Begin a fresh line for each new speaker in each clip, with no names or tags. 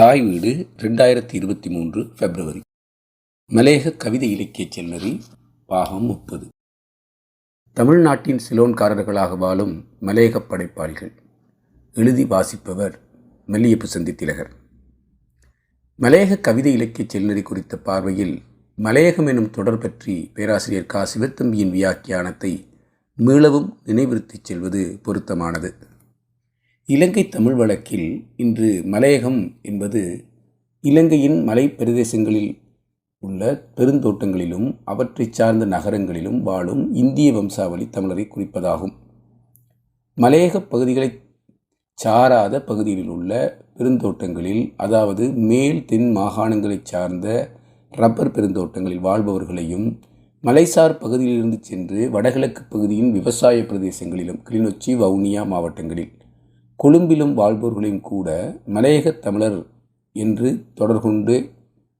தாய் வீடு ரெண்டாயிரத்தி இருபத்தி மூன்று பிப்ரவரி. மலேக கவிதை இலக்கிய செல்நரி பாகம் முப்பது. தமிழ்நாட்டின் சிலோன்காரர்களாக வாழும் மலேக படைப்பாளிகள். எழுதி வாசிப்பவர் மெல்லியப்பு சந்தி திலகர். மலேக கவிதை இலக்கிய செல்நரி குறித்த பார்வையில் மலையகம் எனும் தொடர் பற்றி பேராசிரியர் கா. சிவத்தம்பியின் வியாக்கியானத்தை மீளவும் நினைவிருத்திச் செல்வது பொருத்தமானது. இலங்கை தமிழ் வழக்கில் இன்று மலையகம் என்பது இலங்கையின் மலை பிரதேசங்களில் உள்ள பெருந்தோட்டங்களிலும் அவற்றை சார்ந்த நகரங்களிலும் வாழும் இந்திய வம்சாவளி தமிழரை குறிப்பதாகும். மலையக பகுதிகளை சாராத பகுதிகளில் உள்ள பெருந்தோட்டங்களில் அதாவது மேல் தென் மாகாணங்களைச் சார்ந்த ரப்பர் பெருந்தோட்டங்களில் வாழ்பவர்களையும் மலைசார் பகுதியிலிருந்து சென்று வடகிழக்கு பகுதியின் விவசாய பிரதேசங்களிலும் கிளிநொச்சி வவுனியா மாவட்டங்களில் கொழும்பிலும் வாழ்பவர்களையும் கூட மலையகத் தமிழர் என்று தொடர்கொண்டு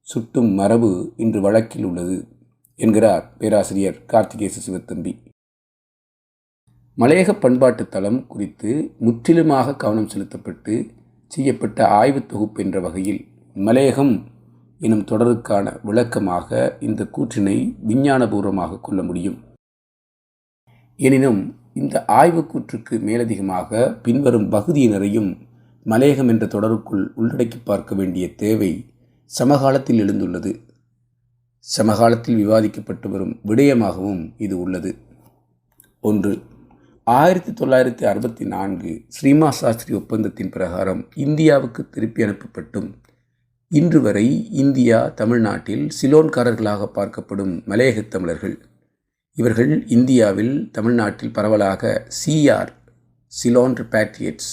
சுட்டும் மரபு இன்று வழக்கில் உள்ளது என்கிறார் பேராசிரியர் கார்த்திகேச சிவத்தம்பி. மலையக பண்பாட்டு தளம் குறித்து முற்றிலுமாக கவனம் செலுத்தப்பட்டு செய்யப்பட்ட ஆய்வுத் தொகுப்பு என்ற வகையில் மலையகம் எனும் தொடருக்கான விளக்கமாக இந்த கூற்றினை விஞ்ஞானபூர்வமாக கொள்ள முடியும். எனினும் இந்த ஆய்வுக்கூற்றுக்கு மேலதிகமாக பின்வரும் பகுதியினரையும் மலையகம் என்ற தொடருக்குள் உள்ளடக்கி பார்க்க வேண்டிய தேவை சமகாலத்தில் எழுந்துள்ளது. சமகாலத்தில் விவாதிக்கப்பட்டு வரும் விடயமாகவும் இது உள்ளது. ஒன்று ஆயிரத்தி தொள்ளாயிரத்தி அறுபத்தி நான்கு ஸ்ரீமா சாஸ்திரி ஒப்பந்தத்தின் பிரகாரம் இந்தியாவுக்கு திருப்பி அனுப்பப்பட்டும். இன்று வரை இந்தியா தமிழ்நாட்டில் சிலோன்காரர்களாக பார்க்கப்படும் மலையகத் தமிழர்கள் இவர்கள் இந்தியாவில் தமிழ்நாட்டில் பரவலாக சிஆர் சிலோன் பேட்ரியட்ஸ்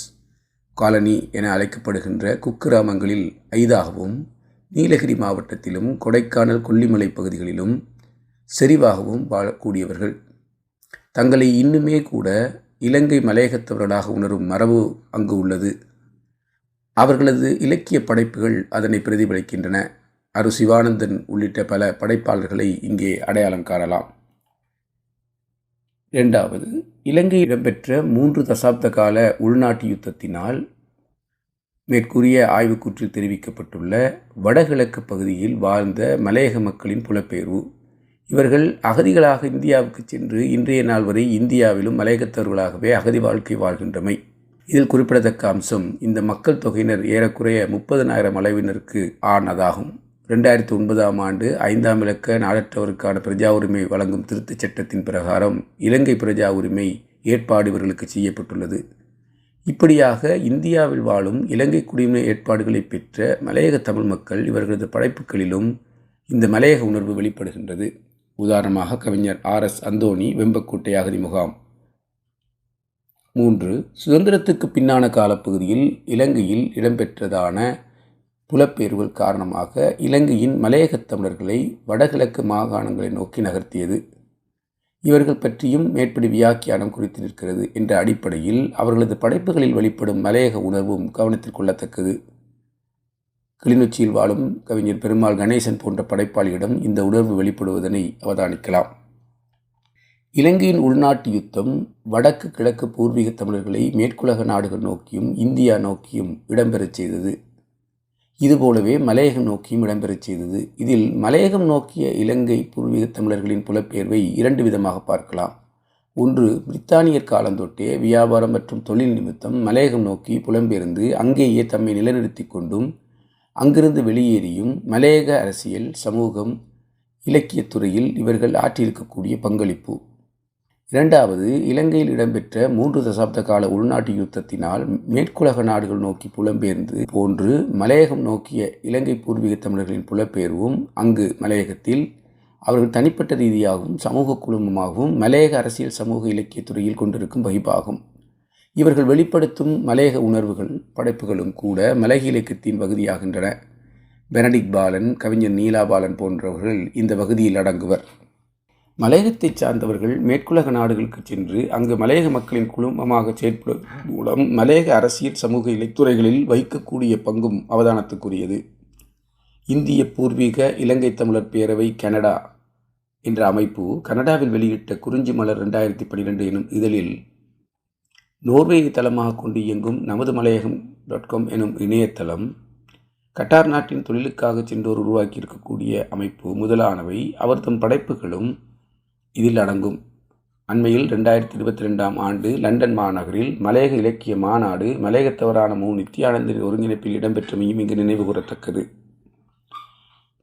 காலனி என அழைக்கப்படுகின்ற குக்கிராமங்களில் ஐதாகவும் நீலகிரி மாவட்டத்திலும் கொடைக்கானல் கொல்லிமலை பகுதிகளிலும் செறிவாகவும் வாழக்கூடியவர்கள். தங்களை இன்னுமே கூட இலங்கை மலையகத்தவர்களாக உணரும் மரபு அங்கு உள்ளது. அவர்களது இலக்கிய படைப்புகள் அதனை பிரதிபலிக்கின்றன. அரு சிவானந்தன் உள்ளிட்ட பல படைப்பாளர்களை இங்கே அடையாளம் காணலாம். இரண்டாவது இலங்கை இடம்பெற்ற மூன்று தசாப்த கால உள்நாட்டு யுத்தத்தினால் மேற்கூறிய ஆய்வுக்கூற்றில் தெரிவிக்கப்பட்டுள்ள வடகிழக்கு பகுதியில் வாழ்ந்த மலையக மக்களின் புலப்பெயர்வு. இவர்கள் அகதிகளாக இந்தியாவுக்கு சென்று இன்றைய நாள் வரை இந்தியாவிலும் மலையகத்தவர்களாகவே அகதி வாழ்க்கை வாழ்கின்றமை. இதில் குறிப்பிடத்தக்க அம்சம் இந்த மக்கள் தொகையினர் ஏறக்குறைய முப்பதனாயிரம் அளவினருக்கு ஆனதாகும். ரெண்டாயிரத்தி ஒன்பதாம் ஆண்டு ஐந்தாம் இலக்க நாடற்றவருக்கான பிரஜா உரிமை வழங்கும் திருத்தச் சட்டத்தின் பிரகாரம் இலங்கை பிரஜா உரிமை ஏற்பாடு இவர்களுக்கு செய்யப்பட்டுள்ளது. இப்படியாக இந்தியாவில் வாழும் இலங்கை குடியுரிமை ஏற்பாடுகளை பெற்ற மலையக தமிழ் மக்கள் இவர்களது படைப்புகளிலும் இந்த மலையக உணர்வு வெளிப்படுகின்றது. உதாரணமாக கவிஞர் ஆர் எஸ் அந்தோணி வெம்பக்கோட்டை அகதி முகாம். மூன்று சுதந்திரத்துக்கு பின்னான காலப்பகுதியில் இலங்கையில் இடம்பெற்றதான புலப்பெயர்வுகள் காரணமாக இலங்கையின் மலையகத் தமிழர்களை வடகிழக்கு மாகாணங்களை நோக்கி நகர்த்தியது. இவர்கள் பற்றியும் மேற்படி வியாக்கியானம் குறித்து நிற்கிறது என்ற அடிப்படையில் அவர்களது படைப்புகளில் வெளிப்படும் மலையக உணர்வும் கவனத்தில் கொள்ளத்தக்கது. கிளிநொச்சியில் வாழும் கவிஞர் பெருமாள் கணேசன் போன்ற படைப்பாளியிடம் இந்த உணர்வு வெளிப்படுவதனை அவதானிக்கலாம். இலங்கையின் உள்நாட்டு யுத்தம் வடக்கு கிழக்கு பூர்வீக தமிழர்களை மேற்குலக நாடுகள் நோக்கியும் இந்தியா நோக்கியும் இடம்பெறச் செய்தது. இதுபோலவே மலையகம் நோக்கியும் இடம்பெறச் செய்தது. இதில் மலையகம் நோக்கிய இலங்கை பூர்வீக தமிழர்களின் புலப்பெயர்வை இரண்டு விதமாக பார்க்கலாம். ஒன்று பிரித்தானியர் காலந்தொட்டே வியாபாரம் மற்றும் தொழில் நிமித்தம் மலையகம் நோக்கி புலம்பெயர்ந்து அங்கேயே தம்மை நிலைநிறுத்தி கொண்டும் அங்கிருந்து வெளியேறியும் மலையக அரசியல் சமூகம் இலக்கியத்துறையில் இவர்கள் ஆற்றியிருக்கக்கூடிய பங்களிப்பு. இரண்டாவது இலங்கையில் இடம்பெற்ற மூன்று தசாப்த கால உள்நாட்டு யுத்தத்தினால் மேற்குலக நாடுகள் நோக்கி புலம்பெயர்ந்து போன்று மலையகம் நோக்கிய இலங்கை பூர்வீக தமிழர்களின் புலப்பெயர்வும் அங்கு மலையகத்தில் அவர்கள் தனிப்பட்ட ரீதியாகவும் சமூக குழுமமாகவும் மலையக அரசியல் சமூக இலக்கியத்துறையில் கொண்டிருக்கும் வகிப்பாகும். இவர்கள் வெளிப்படுத்தும் மலையக உணர்வுகள் படைப்புகளும் கூட மலையக இலக்கியத்தின் பகுதியாகின்றன பெனடிக் பாலன் கவிஞர் நீலாபாலன் போன்றவர்கள் இந்த பகுதியில் அடங்குவர். மலையகத்தைச் சார்ந்தவர்கள் மேற்குலக நாடுகளுக்கு சென்று அங்கு மலையக மக்களின் குழுமமாக செயற்படுவதன் மூலம் மலையக அரசியல் சமூக இலைத்துறைகளில் வைக்கக்கூடிய பங்கும் அவதானத்துக்குரியது. இந்திய பூர்வீக இலங்கை தமிழர் பேரவை கனடா என்ற அமைப்பு கனடாவில் வெளியிட்ட குறிஞ்சி மலர் ரெண்டாயிரத்தி பன்னிரெண்டு எனும் இதழில் நோர்வேயை தளமாக கொண்டு இயங்கும் நமது மலையகம் டாட் காம் எனும் இணையதளம் கட்டார் நாட்டின் தொழிலுக்காக சென்றோர் உருவாக்கியிருக்கக்கூடிய அமைப்பு முதலானவை. அவர் தம் படைப்புகளும் இதில் அடங்கும். அண்மையில் ரெண்டாயிரத்தி இருபத்தி ரெண்டாம் ஆண்டு லண்டன் மாநகரில் மலையக இலக்கிய மாநாடு மலையகத்தவரான மு நித்யானந்தின் ஒருங்கிணைப்பில் இடம்பெற்றமையும் இங்கு நினைவு கூறத்தக்கது.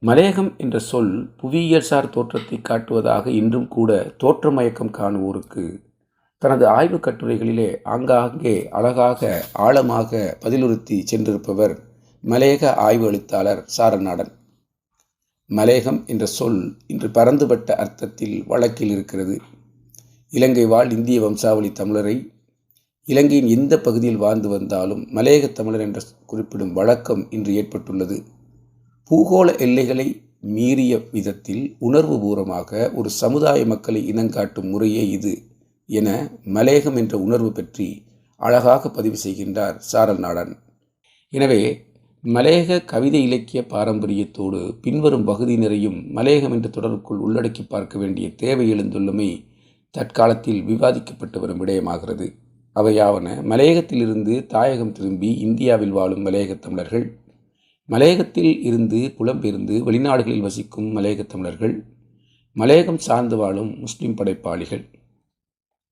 மலையகம் என்ற சொல் புவியியல்சார் தோற்றத்தை காட்டுவதாக இன்றும் கூட தோற்றமயக்கம் காணுவோருக்கு தனது ஆய்வுக் கட்டுரைகளிலே ஆங்காங்கே அழகாக ஆழமாக பதிலுறுத்தி சென்றிருப்பவர் மலையக ஆய்வு எழுத்தாளர் சாரநாடன். மலேகம் என்ற சொல் இன்று பரந்துபட்ட அர்த்தத்தில் வழக்கில் இருக்கிறது. இலங்கை வாழ் இந்திய வம்சாவளி தமிழரை இலங்கையின் எந்த பகுதியில் வாழ்ந்து வந்தாலும் மலையக தமிழர் என்று குறிப்பிடும் வழக்கம் இன்று ஏற்பட்டுள்ளது. பூகோள எல்லைகளை மீறிய விதத்தில் உணர்வு பூர்வமாக ஒரு சமுதாய மக்களை இனங்காட்டும் முறையே இது என மலையகம் என்ற உணர்வு பற்றி அழகாக பதிவு செய்கின்றார் சாரல் நாடன். எனவே மலையக கவிதை இலக்கிய பாரம்பரியத்தோடு பின்வரும் பகுதியினரையும் மலையகம் என்ற தொடருக்குள் உள்ளடக்கி பார்க்க வேண்டிய தேவை எழுந்துள்ளமை தற்காலத்தில் விவாதிக்கப்பட்டு வரும் விடயமாகிறது. அவையாவன மலையகத்திலிருந்து தாயகம் திரும்பி இந்தியாவில் வாழும் மலையக தமிழர்கள் மலையகத்தில் இருந்து புலம்பெயர்ந்து வெளிநாடுகளில் வசிக்கும் மலையக தமிழர்கள் மலையகம் சார்ந்து வாழும் முஸ்லிம் படைப்பாளிகள்.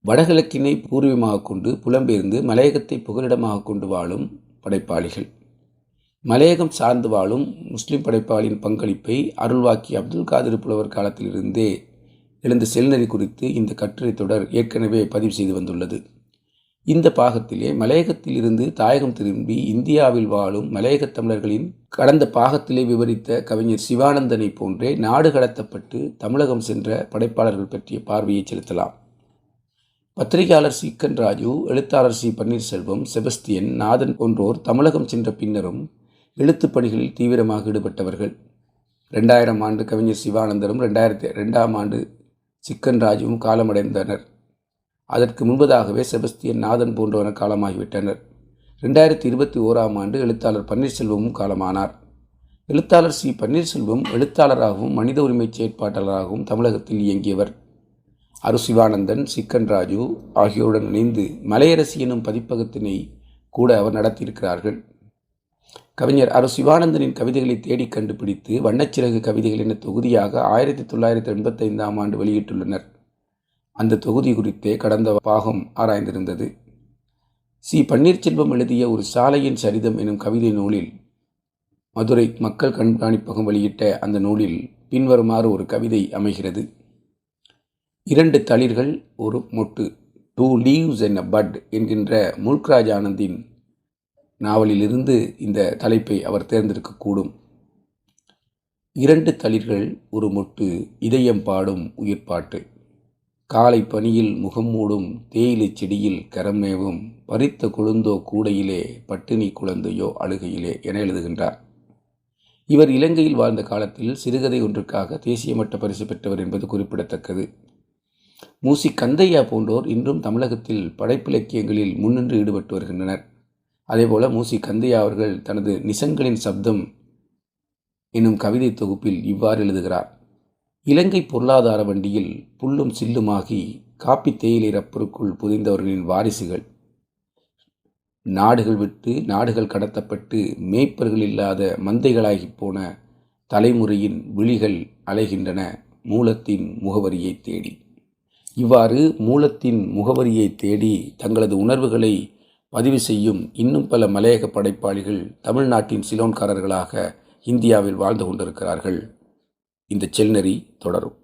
வடகிழக்கினை பூர்வீகமாக கொண்டு புலம்பெயர்ந்து மலையகத்தை புகலிடமாக கொண்டு வாழும் படைப்பாளிகள். மலையகம் சார்ந்து வாழும் முஸ்லிம் படைப்பாளியின் பங்களிப்பை அருள்வாக்கி அப்துல் காதிர் புலவர் காலத்திலிருந்தே எழுந்த செல்நெறி குறித்து இந்த கட்டுரை தொடர் ஏற்கனவே பதிவு செய்து வந்துள்ளது. இந்த பாகத்திலே மலையகத்திலிருந்து தாயகம் திரும்பி இந்தியாவில் வாழும் மலையகத் தமிழர்களின் கடந்த பாகத்திலே விவரித்த கவிஞர் சிவானந்தனை போன்றே நாடு கடத்தப்பட்டு தமிழகம் சென்ற படைப்பாளர்கள் பற்றிய பார்வையை செலுத்தலாம். பத்திரிகையாளர் சீக்கன் ராஜு எழுத்தாளர் சி. பன்னீர்செல்வம் செபஸ்தியன் நாதன் போன்றோர் தமிழகம் சென்ற பின்னரும் எழுத்துப் பணிகளில் தீவிரமாக ஈடுபட்டவர்கள். ரெண்டாயிரம் ஆண்டு கவிஞர் சிவானந்தரும் ரெண்டாயிரத்தி ரெண்டாம் ஆண்டு சிக்கன் ராஜுவும் காலமடைந்தனர். அதற்கு முன்பதாகவே செபஸ்தியன் நாதன் போன்றவனர் காலமாகிவிட்டனர். ரெண்டாயிரத்தி இருபத்தி ஓராம் ஆண்டு எழுத்தாளர் பன்னீர்செல்வமும் காலமானார். எழுத்தாளர் சி. பன்னீர்செல்வம் எழுத்தாளராகவும் மனித உரிமை செயற்பாட்டாளராகவும் தமிழகத்தில் இயங்கியவர். அரு சிவானந்தன் சிக்கன் ராஜு ஆகியோருடன் இணைந்து மலையரசி எனும் பதிப்பகத்தினை கூட அவர் நடத்தியிருக்கிறார்கள். கவிஞர் அரு சிவானந்தனின் கவிதைகளை தேடி கண்டுபிடித்து வண்ணச்சிறகு கவிதைகள் என தொகுதியாக ஆயிரத்தி தொள்ளாயிரத்தி எண்பத்தைந்தாம் ஆண்டு வெளியிட்டுள்ளனர். அந்த தொகுதி குறித்தே கடந்த பாகம் ஆராய்ந்திருந்தது. சி. பன்னீர்செல்வம் எழுதிய ஒரு சாலையின் சரிதம் எனும் கவிதை நூலில் மதுரை மக்கள் கண்காணிப்பகம் வெளியிட்ட அந்த நூலில் பின்வருமாறு ஒரு கவிதை அமைகிறது. இரண்டு தளிர்கள் ஒரு மொட்டு two leaves and a bud என்கின்ற முல்க்ராஜ் ஆனந்தின் நாவலிலிருந்து இந்த தலைப்பை அவர் தேர்ந்தெடுக்கக்கூடும். இரண்டு தளிர்கள் ஒரு மொட்டு இதயம் பாடும் உயிர்ப்பாட்டு காலை பனியில் முகம் மூடும் தேயிலை செடியில் கரமேவும் பறித்த குழுந்தோ கூடையிலே பட்டினி குழந்தையோ அழுகையிலே என எழுதுகின்றார். இவர் இலங்கையில் வாழ்ந்த காலத்தில் சிறுகதை ஒன்றுக்காக தேசிய மட்ட பரிசு பெற்றவர் என்பது குறிப்பிடத்தக்கது. மூசி கந்தையா போன்றோர் இன்றும் தமிழகத்தில் படைப்பிலக்கியங்களில் முன்னின்று ஈடுபட்டு வருகின்றனர். அதேபோல மூசி கந்தையா அவர்கள் தனது நிசங்களின் சப்தம் என்னும் கவிதை தொகுப்பில் இவ்வாறு எழுதுகிறார். இலங்கை பொருளாதார வண்டியில் புல்லும் சில்லுமாகி காப்பி தேயிலை ரப்பருக்குள் புதைந்தவர்களின் வாரிசுகள். நாடுகள் விட்டு நாடுகள் கடத்தப்பட்டு மேய்ப்பர்கள் இல்லாத மந்தைகளாகி போன தலைமுறையின் விழிகள் அலைகின்றன மூலத்தின் முகவரியை தேடி. இவ்வாறு மூலத்தின் முகவரியை தேடி தங்களது உணர்வுகளை பதிவு செய்யும் இன்னும் பல மலையக படைப்பாளிகள் தமிழ்நாட்டின் சிலோன்காரர்களாக இந்தியாவில் வாழ்ந்து கொண்டிருக்கிறார்கள். இந்த செல்நெறி தொடரும்.